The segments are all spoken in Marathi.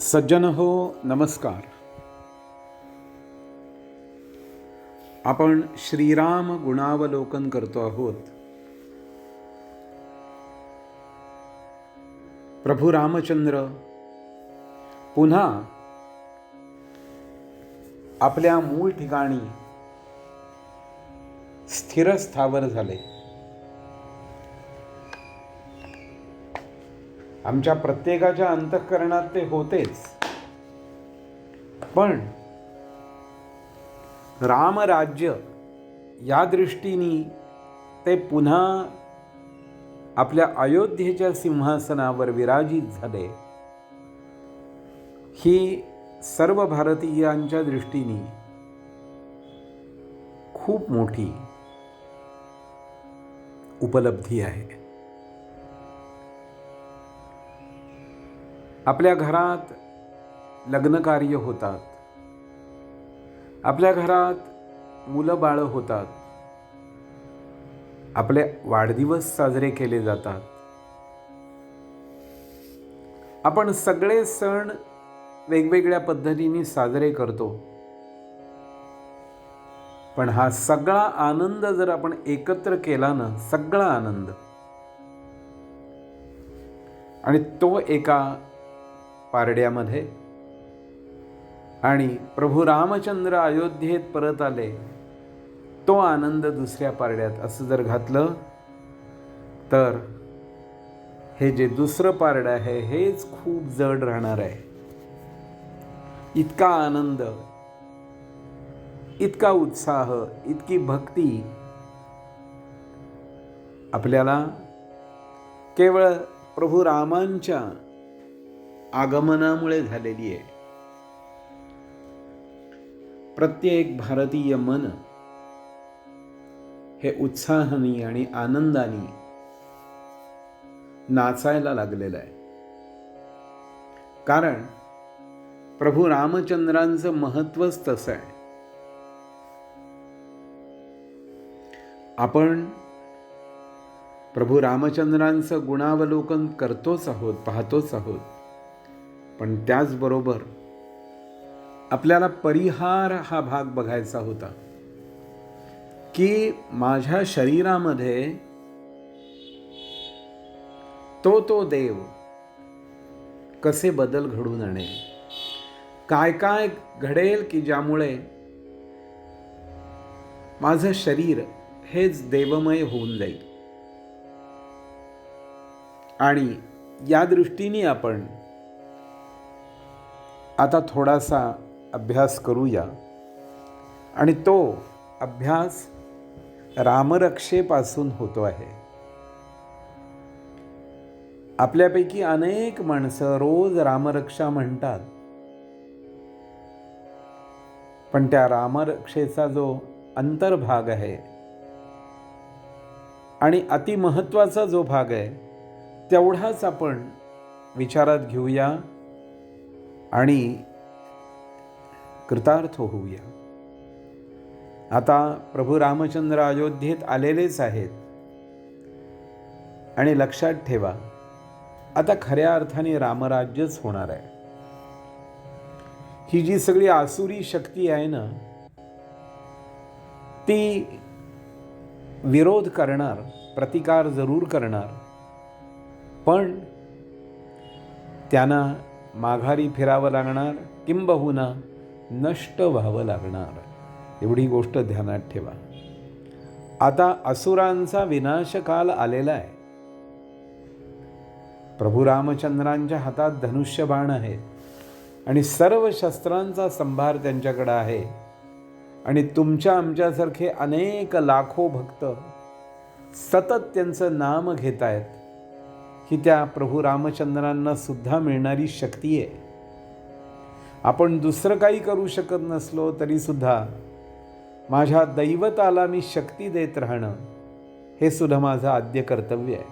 सज्जन हो नमस्कार. आपण श्रीराम गुणावलोकन करतो आहोत. प्रभू रामचंद्र पुन्हा आपल्या मूळ ठिकाणी स्थिरस्थावर झाले. आमच्या प्रत्येकाच्या अंतःकरणात ते होतेच. पण रामराज्य या दृष्टीने ते पुन्हा आपल्या अयोध्येच्या सिंहासनावर विराजित झाले. ही सर्व भारतीयांच्या दृष्टीने खूप मोठी उपलब्धी आहे. आपल्या घरात लग्नकार्य होतात. आपल्या घरात मुलं बाळं होतात. आपले वाढदिवस साजरे केले जातात. आपण सगळे सण वेगवेगळ्या पद्धतीने साजरे करतो. पण हा सगळा आनंद जर आपण एकत्र केला ना सगळा आनंद. आणि तो एका पारड्यामध्ये. आणि प्रभू रामचंद्र अयोध्येत परत आले. तो आनंद दुसऱ्या पारड्यात असं जर घातलं तर हे जे दुसरं पारडं आहे हेच खूप जड राहणार आहे. इतका आनंद इतका उत्साह इतकी भक्ती आपल्याला केवळ प्रभू रामांच्या आगमनामुळे झालेली आहे. प्रत्येक भारतीय मन हे उत्साहानी आणि आनंदाने नाचायला लागलेलं आहे. कारण प्रभू रामचंद्रांचं महत्वच तसं आहे. आपण प्रभू रामचंद्रांचं गुणावलोकन करतोच आहोत पाहतोच आहोत. पण त्याचबरोबर आपल्याला परिहार हा भाग बघायचा होता की माझ्या शरीरामध्ये तो तो देव कसे बदल घडून आणेल काय काय घडेल की ज्यामुळे माझं शरीर हेच देवमय होऊन जाईल? आणि या दृष्टीने आपण आता थोडासा अभ्यास करूया. आणि तो अभ्यास रामरक्षेपासून होतो आहे. आपल्यापैकी अनेक माणसं रोज रामरक्षा म्हणतात. पण त्या रामरक्षेचा जो अंतर्भाग आहे आणि अतिमहत्त्वाचा जो भाग आहे तेवढाच आपण विचारात घेऊया. आणि कृतार्थ होऊया. आता प्रभू रामचंद्र अयोध्येत आलेलेच आहेत. आणि लक्षात ठेवा आता खऱ्या अर्थाने रामराज्यच होणार आहे. ही जी सगळी आसुरी शक्ती आहे ना ती विरोध करणार प्रतिकार जरूर करणार पण त्यांना माघारी फिरावं लागणार किंबहुना नष्ट व्हावं लागणार. एवढी गोष्ट ध्यानात ठेवा. आता असुरांचा विनाशकाल आलेला आहे. प्रभू रामचंद्रांच्या हातात धनुष्यबाण आहे आणि सर्व शस्त्रांचा संभार त्यांच्याकडं आहे. आणि तुमच्या आमच्यासारखे अनेक लाखो भक्त सतत त्यांचं नाम घेत आहेत ही त्या प्रभू रामचंद्रांना सुद्धा मिळणारी शक्ती आहे. आपण दुसरं काही करू शकत नसलो तरीसुद्धा माझ्या दैवताला मी शक्ती देत राहणं हे सुद्धा माझं आद्य कर्तव्य आहे.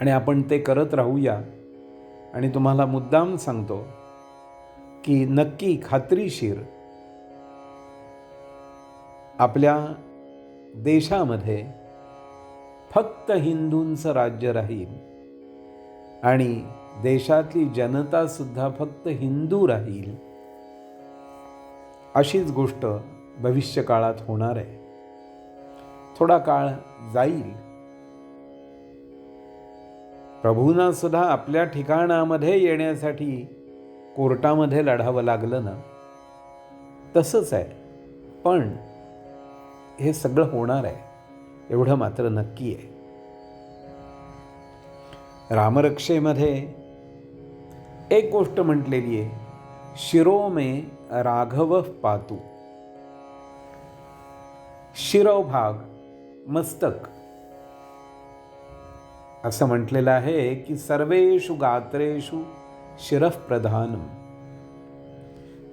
आणि आपण ते करत राहूया. आणि तुम्हाला मुद्दाम सांगतो की नक्की खात्रीशीर आपल्या देशामध्ये फक्त हिंदूंचं राज्य राहील. आणि देशातली जनता सुद्धा फक्त हिंदू राहील. अशीच गोष्ट भविष्य काळात होणार आहे. थोडा काळ जाईल. प्रभूंना सुद्धा आपल्या ठिकाणामध्ये येण्यासाठी कोर्टामध्ये लढावं लागलं ना? तसंच आहे. पण हे सगळं होणार आहे. एवढं मात्र नक्की आहे. रामरक्षेमध्ये एक गोष्ट म्हटलेली आहे शिरोमे राघव पातू. शिरोभाग मस्तक. असं म्हटलेलं आहे की सर्वेषु गात्रेषु शिरः प्रधानम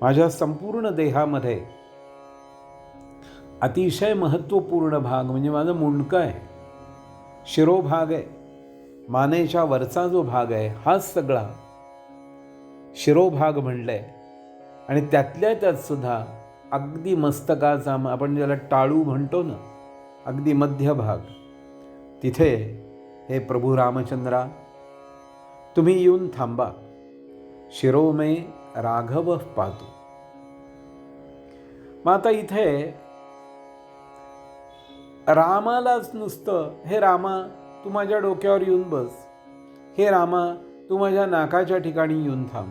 माझ्या संपूर्ण देहामध्ये अतिशय महत्त्वपूर्ण भाग म्हणजे माझं मुंडकं आहे. शिरोभाग आहे. मानेच्या वरचा जो भाग आहे हाच सगळा शिरोभाग म्हणलं आहे आणि त्यातल्या त्यात सुद्धा अगदी मस्तकाचा आपण ज्याला टाळू म्हणतो ना अगदी मध्यभाग तिथे हे प्रभू रामचंद्रा तुम्ही येऊन थांबा. शिरोमे राघव पाहतो. मग आता इथे रामालाच नुसतं हे रामा तू माझ्या डोक्यावर येऊन बस. हे रामा तू माझ्या नाकाच्या ठिकाणी येऊन थांब.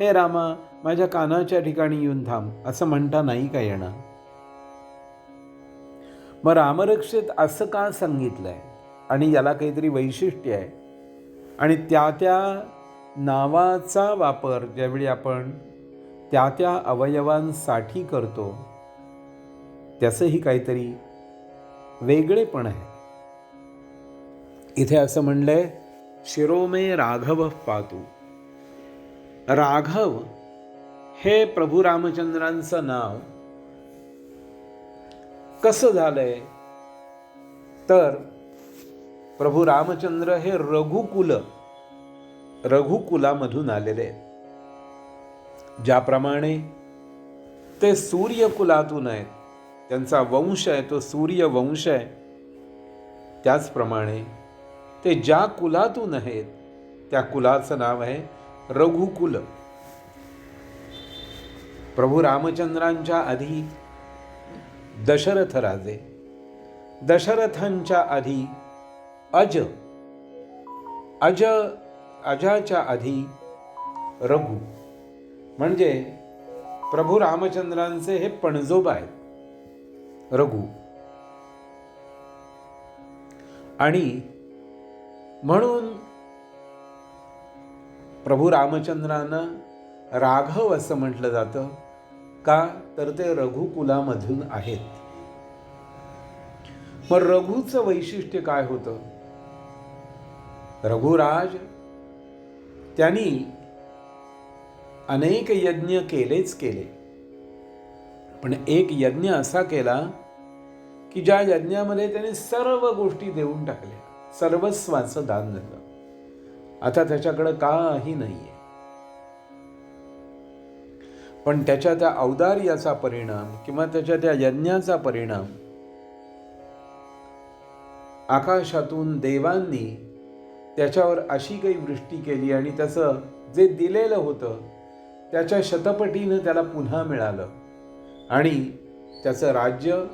हे रामा माझ्या कानाच्या ठिकाणी येऊन थांब. असं म्हणता नाही का येणार? मग रामरक्षेत असं का सांगितलंय? आणि याला काहीतरी वैशिष्ट्य आहे. आणि त्या त्या नावाचा वापर ज्यावेळी आपण त्या त्या अवयवांसाठी करतो त्याचंही काहीतरी वेगळेपण आहे. इथे असं म्हणलंय शिरोमे राघव पातू. राघव हे प्रभू रामचंद्रांचं नाव. कसं झालंय? तर प्रभू रामचंद्र हे रघुकुल रघुकुलामधून आलेले ज्याप्रमाणे ते सूर्यकुलातून आहेत. त्यांचा वंश आहे तो सूर्यवंश आहे. त्याचप्रमाणे ते ज्या कुलातून आहेत त्या कुलाचं नाव आहे रघुकुल. प्रभू रामचंद्रांच्या आधी दशरथ राजे दशरथांच्या आधी अज अज अजाच्या आधी रघु. म्हणजे प्रभू रामचंद्रांचे हे पणजोबा आहेत. रघु. आणि म्हणून प्रभू रामचंद्रानं राघव असं म्हटलं जातं का? तर ते रघुकुलामधून आहेत. मग रघुचं वैशिष्ट्य काय होतं? रघुराज त्यांनी अनेक यज्ञ केलेच केले. पण एक यज्ञ असा केला की ज्या यज्ञामध्ये त्याने सर्व गोष्टी देऊन टाकल्या. सर्वस्वाचं दान झालं. आता त्याच्याकडं काही नाहीये. पण त्याच्या त्या औदार्याचा परिणाम किंवा त्याच्या त्या यज्ञाचा परिणाम आकाशातून देवांनी त्याच्यावर अशी काही वृष्टी केली आणि त्याचं जे दिलेलं होतं त्याच्या शतपटीनं त्याला पुन्हा मिळालं. आणि त्याचं राज्य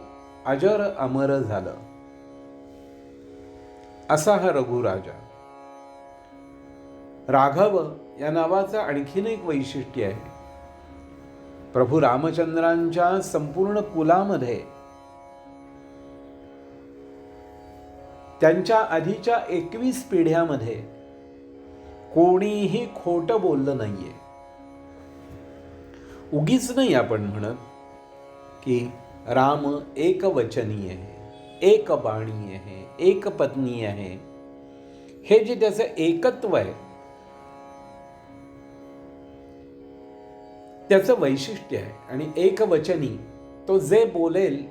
अजर अमर झालं. असा हा रघुराजा. राघव या नावाचं आणखीन एक वैशिष्ट्य आहे. प्रभू रामचंद्रांच्या संपूर्ण कुलामध्ये त्यांच्या आधीच्या एकवीस पिढ्यामध्ये कोणीही खोटं बोललं नाहीये. उगीच नाही आपण म्हणत की राम एक वचनी आहे एक बाणी आहे एक पत्नी आहे हे जे त्याचं एकत्व आहे त्याचं वैशिष्ट्य आहे आणि एक वचनी तो जे बोलेल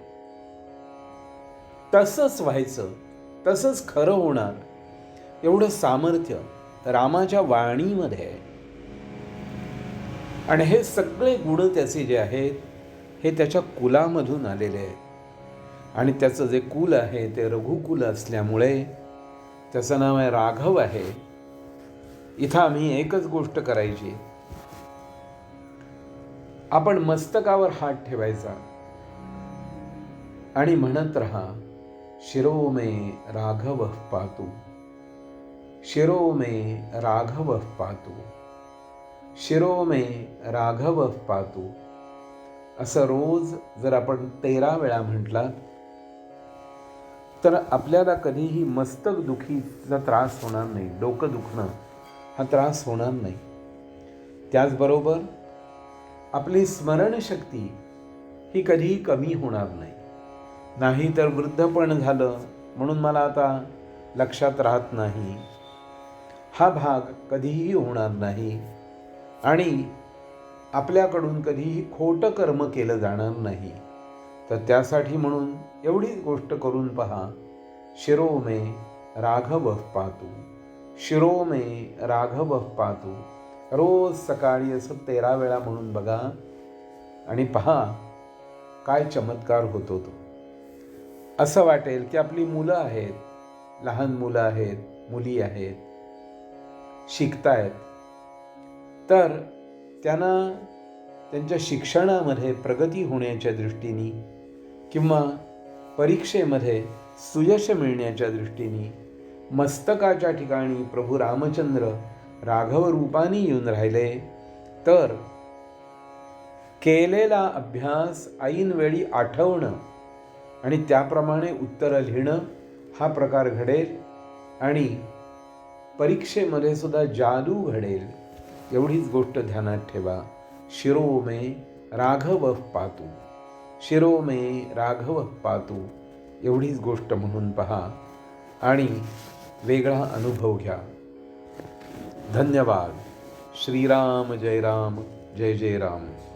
तसंच व्हायचं तसंच खरं होणार एवढं सामर्थ्य रामाच्या वाणीमध्ये आहे. आणि हे सगळे गुण त्याचे जे आहेत हे त्याच्या कुलामधून आलेले आहे आणि त्याचं जे कुल आहे ते रघुकुल असल्यामुळे त्याचं नाव आहे राघव आहे. इथं आम्ही एकच गोष्ट करायची. आपण मस्तकावर हात ठेवायचा. आणि म्हणत रहा शिरो मे राघव पातू. शिरो मे राघव पातू. शिरो मे राघव पातू. असं रोज जर आपण तेरा वेळा म्हटला तर आपल्याला कधीही मस्तक दुखीचा त्रास होणार नाही डोकं दुखणं हा त्रास होणार नाही. त्याचबरोबर आपली स्मरणशक्ती ही कधीही कमी होणार नाही. नाही तर वृद्धपण झालं म्हणून मला आता लक्षात राहत नाही. हा भाग कधीही होणार नाही. आणि आपल्याकडून कधीही खोटं कर्म केलं जाणार नाही. तर त्यासाठी म्हणून एवढीच गोष्ट करून पहा शिरो मे राघव पातू शिरो मे राघव पातू. रोज सकाळी असं तेरा वेळा म्हणून बघा आणि पहा काय चमत्कार होतो तो. असं वाटेल की आपली मुलं आहेत लहान मुलं आहेत मुली आहेत शिकतायत. तर त्यांना त्यांच्या शिक्षणामध्ये प्रगती होण्याच्या दृष्टीने किंवा परीक्षेमध्ये सुयश मिळण्याच्या दृष्टीने मस्तकाच्या ठिकाणी प्रभू रामचंद्र राघव रूपाने येऊन राहिले तर केलेला अभ्यास ऐनवेळी आठवणं आणि त्याप्रमाणे उत्तरं लिहिणं हा प्रकार घडेल आणि परीक्षेमध्ये सुद्धा जादू घडेल. एवढीच गोष्ट ध्यानात ठेवा. शिरो मे राघव पातू. शिरो मे राघव पातू. एवढीच गोष्ट म्हणून पहा आणि वेगळा अनुभव घ्या. धन्यवाद. श्रीराम जय राम. जय जय राम.